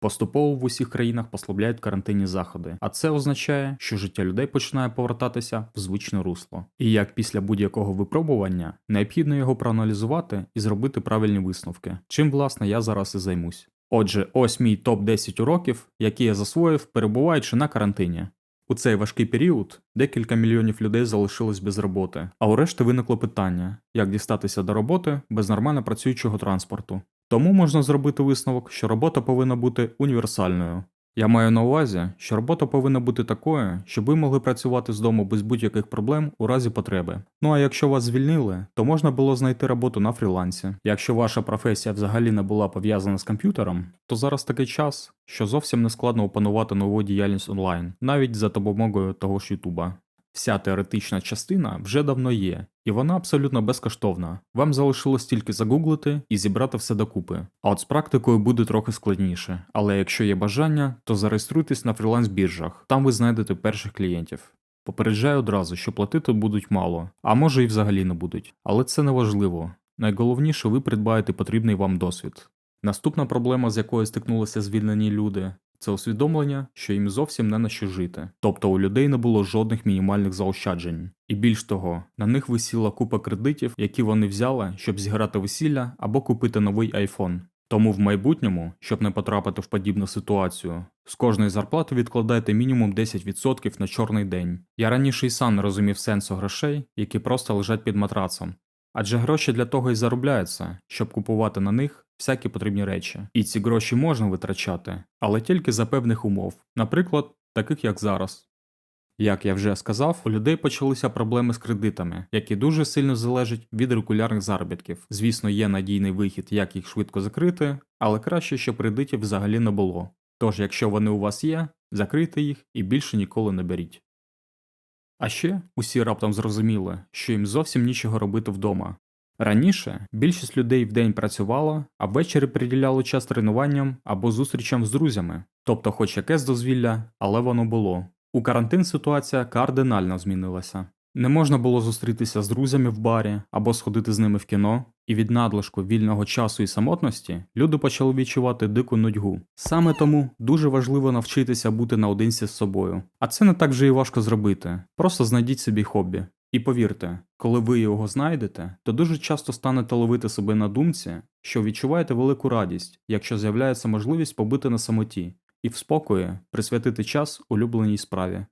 Поступово в усіх країнах послабляють карантинні заходи, а це означає, що життя людей починає повертатися в звичне русло. І як після будь-якого випробування необхідно його проаналізувати і зробити правильні висновки, чим власне я зараз і займусь. Отже, ось мій топ 10 уроків, які я засвоїв, перебуваючи на карантині. У цей важкий період декілька мільйонів людей залишилось без роботи, а у решти виникло питання, як дістатися до роботи без нормально працюючого транспорту. Тому можна зробити висновок, що робота повинна бути універсальною. Я маю на увазі, що робота повинна бути такою, щоб ви могли працювати з дому без будь-яких проблем у разі потреби. Ну а якщо вас звільнили, то можна було знайти роботу на фрілансі. Якщо ваша професія взагалі не була пов'язана з комп'ютером, то зараз такий час, що зовсім не складно опанувати нову діяльність онлайн, навіть за допомогою того ж Ютуба. Вся теоретична частина вже давно є, і вона абсолютно безкоштовна. Вам залишилось тільки загуглити і зібрати все докупи. А от з практикою буде трохи складніше, але якщо є бажання, то зареєструйтесь на фріланс-біржах, там ви знайдете перших клієнтів. Попереджаю одразу, що платити будуть мало, а може і взагалі не будуть. Але це не важливо. Найголовніше ви придбаєте потрібний вам досвід. Наступна проблема, з якою стикнулися звільнені люди, це усвідомлення, що їм зовсім не на що жити. Тобто у людей не було жодних мінімальних заощаджень. І більш того, на них висіла купа кредитів, які вони взяли, щоб зіграти весілля або купити новий айфон. Тому в майбутньому, щоб не потрапити в подібну ситуацію, з кожної зарплати відкладайте мінімум 10% на чорний день. Я раніше й сам не розумів сенсу грошей, які просто лежать під матрацом. Адже гроші для того і заробляються, щоб купувати на них всякі потрібні речі. І ці гроші можна витрачати, але тільки за певних умов, наприклад, таких як зараз. Як я вже сказав, у людей почалися проблеми з кредитами, які дуже сильно залежать від регулярних заробітків. Звісно, є надійний вихід, як їх швидко закрити, але краще, щоб кредитів взагалі не було. Тож, якщо вони у вас є, закрийте їх і більше ніколи не беріть. А ще усі раптом зрозуміли, що їм зовсім нічого робити вдома. Раніше більшість людей вдень працювала, а ввечері приділяли час тренуванням або зустрічам з друзями, тобто хоч якесь дозвілля, але воно було. У карантин ситуація кардинально змінилася. Не можна було зустрітися з друзями в барі або сходити з ними в кіно, і від надлишку вільного часу і самотності люди почали відчувати дику нудьгу. Саме тому дуже важливо навчитися бути наодинці з собою. А це не так вже і важко зробити. Просто знайдіть собі хобі. І повірте, коли ви його знайдете, то дуже часто станете ловити себе на думці, що відчуваєте велику радість, якщо з'являється можливість побити на самоті і в спокої присвятити час улюбленій справі.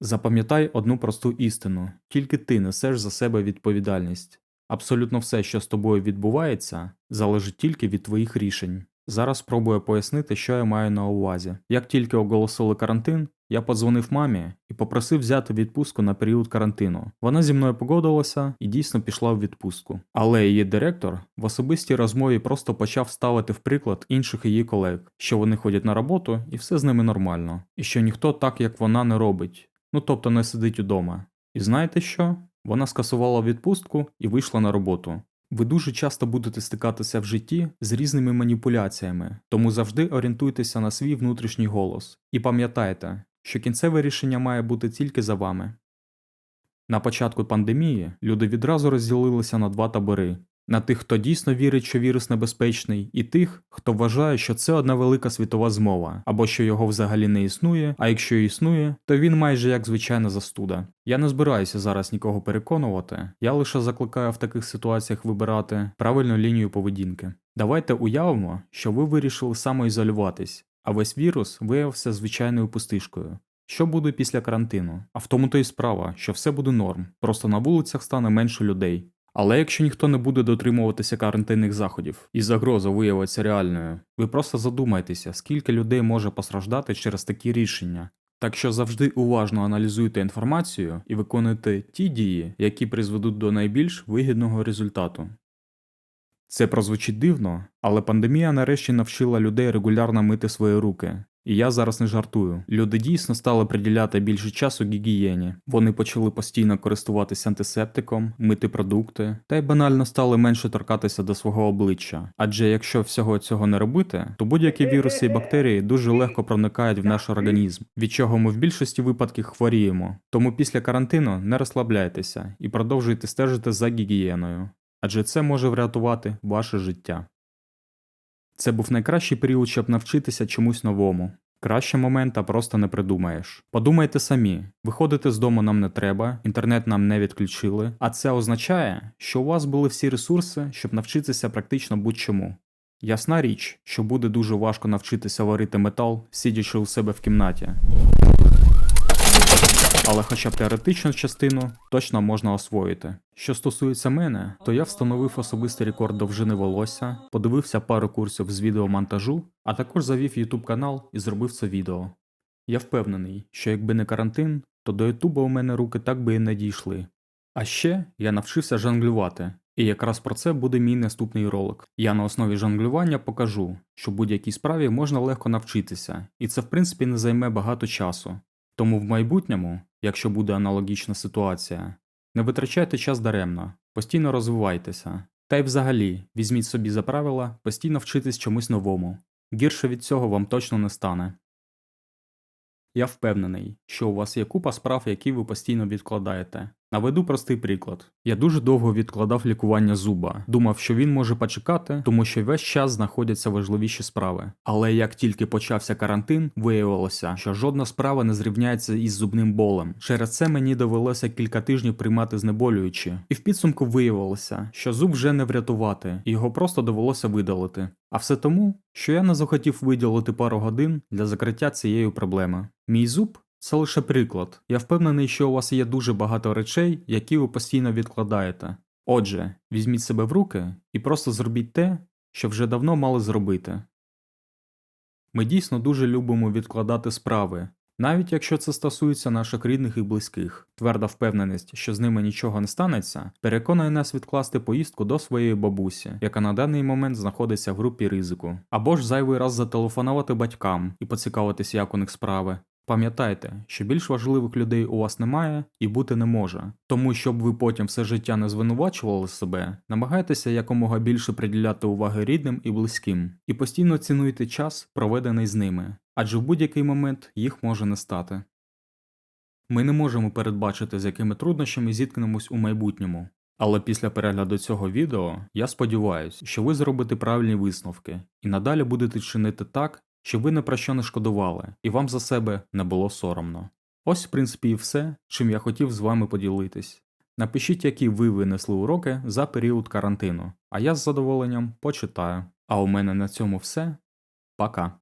Запам'ятай одну просту істину: тільки ти несеш за себе відповідальність. Абсолютно все, що з тобою відбувається, залежить тільки від твоїх рішень. Зараз спробую пояснити, що я маю на увазі. Як тільки оголосили карантин, я подзвонив мамі і попросив взяти відпустку на період карантину. Вона зі мною погодилася і дійсно пішла в відпустку. Але її директор в особистій розмові просто почав ставити в приклад інших її колег, що вони ходять на роботу і все з ними нормально, і що ніхто так, як вона, не робить. Ну тобто не сидить удома. І знаєте що? Вона скасувала відпустку і вийшла на роботу. Ви дуже часто будете стикатися в житті з різними маніпуляціями, тому завжди орієнтуйтеся на свій внутрішній голос і пам'ятайте, що кінцеве рішення має бути тільки за вами. На початку пандемії люди відразу розділилися на два табори на тих, хто дійсно вірить, що вірус небезпечний, і тих, хто вважає, що це одна велика світова змова, або що його взагалі не існує, а якщо існує, то він майже як звичайна застуда. Я не збираюся зараз нікого переконувати, я лише закликаю в таких ситуаціях вибирати правильну лінію поведінки. Давайте уявимо, що ви вирішили самоізолюватись, а весь вірус виявився звичайною пустишкою. Що буде після карантину? А в тому то й справа, що все буде норм, просто на вулицях стане менше людей. Але якщо ніхто не буде дотримуватися карантинних заходів і загроза виявиться реальною, ви просто задумайтеся, скільки людей може постраждати через такі рішення. Так що завжди уважно аналізуйте інформацію і виконуйте ті дії, які призведуть до найбільш вигідного результату. Це прозвучить дивно, але пандемія нарешті навчила людей регулярно мити свої руки, і я зараз не жартую. Люди дійсно стали приділяти більше часу гігієні. Вони почали постійно користуватися антисептиком, мити продукти, та й банально стали менше торкатися до свого обличчя. Адже якщо всього цього не робити, то будь-які віруси і бактерії дуже легко проникають в наш організм, від чого ми в більшості випадків хворіємо. Тому після карантину не розслабляйтеся і продовжуйте стежити за гігієною, адже це може врятувати ваше життя. Це був найкращий період, щоб навчитися чомусь новому. Краще момента просто не придумаєш. Подумайте самі, виходити з дому нам не треба, інтернет нам не відключили, а це означає, що у вас були всі ресурси, щоб навчитися практично будь-чому. Ясна річ, що буде дуже важко навчитися варити метал, сидячи у себе в кімнаті. Але хоча б теоретичну частину точно можна освоїти. Що стосується мене, то я встановив особистий рекорд довжини волосся, подивився пару курсів з відеомонтажу, а також завів YouTube канал і зробив це відео. Я впевнений, що якби не карантин, то до Ютуба у мене руки так би і не дійшли. А ще я навчився жонглювати, і якраз про це буде мій наступний ролик. Я на основі жонглювання покажу, що будь-якій справі можна легко навчитися, і це в принципі не займе багато часу. Тому в майбутньому, якщо буде аналогічна ситуація, не витрачайте час даремно, постійно розвивайтеся. Та й взагалі візьміть собі за правила постійно вчитись чомусь новому. Гірше від цього вам точно не стане. Я впевнений, що у вас є купа справ, які ви постійно відкладаєте. Наведу простий приклад. Я дуже довго відкладав лікування зуба, думав, що він може почекати, тому що весь час знаходяться важливіші справи. Але як тільки почався карантин, виявилося, що жодна справа не зрівняється із зубним болем. Через це мені довелося кілька тижнів приймати знеболюючі, і в підсумку виявилося, що зуб вже не врятувати, його просто довелося видалити. А все тому, що я не захотів виділити пару годин для закриття цієї проблеми. Мій зуб це лише приклад. Я впевнений, що у вас є дуже багато речей, які ви постійно відкладаєте. Отже, візьміть себе в руки і просто зробіть те, що вже давно мали зробити. Ми дійсно дуже любимо відкладати справи, навіть якщо це стосується наших рідних і близьких. Тверда впевненість, що з ними нічого не станеться, переконує нас відкласти поїздку до своєї бабусі, яка на даний момент знаходиться в групі ризику, або ж зайвий раз зателефонувати батькам і поцікавитись, як у них справи. Пам'ятайте, що більш важливих людей у вас немає і бути не може, тому щоб ви потім все життя не звинувачували себе, намагайтеся якомога більше приділяти уваги рідним і близьким, і постійно цінуйте час, проведений з ними, адже в будь-який момент їх може не стати. Ми не можемо передбачити, з якими труднощами зіткнемось у майбутньому. Але після перегляду цього відео я сподіваюся, що ви зробите правильні висновки і надалі будете чинити так, щоб ви не про що не шкодували, і вам за себе не було соромно. Ось, в принципі, і все, чим я хотів з вами поділитись. Напишіть, які ви винесли уроки за період карантину, а я з задоволенням почитаю. А у мене на цьому все. Пока.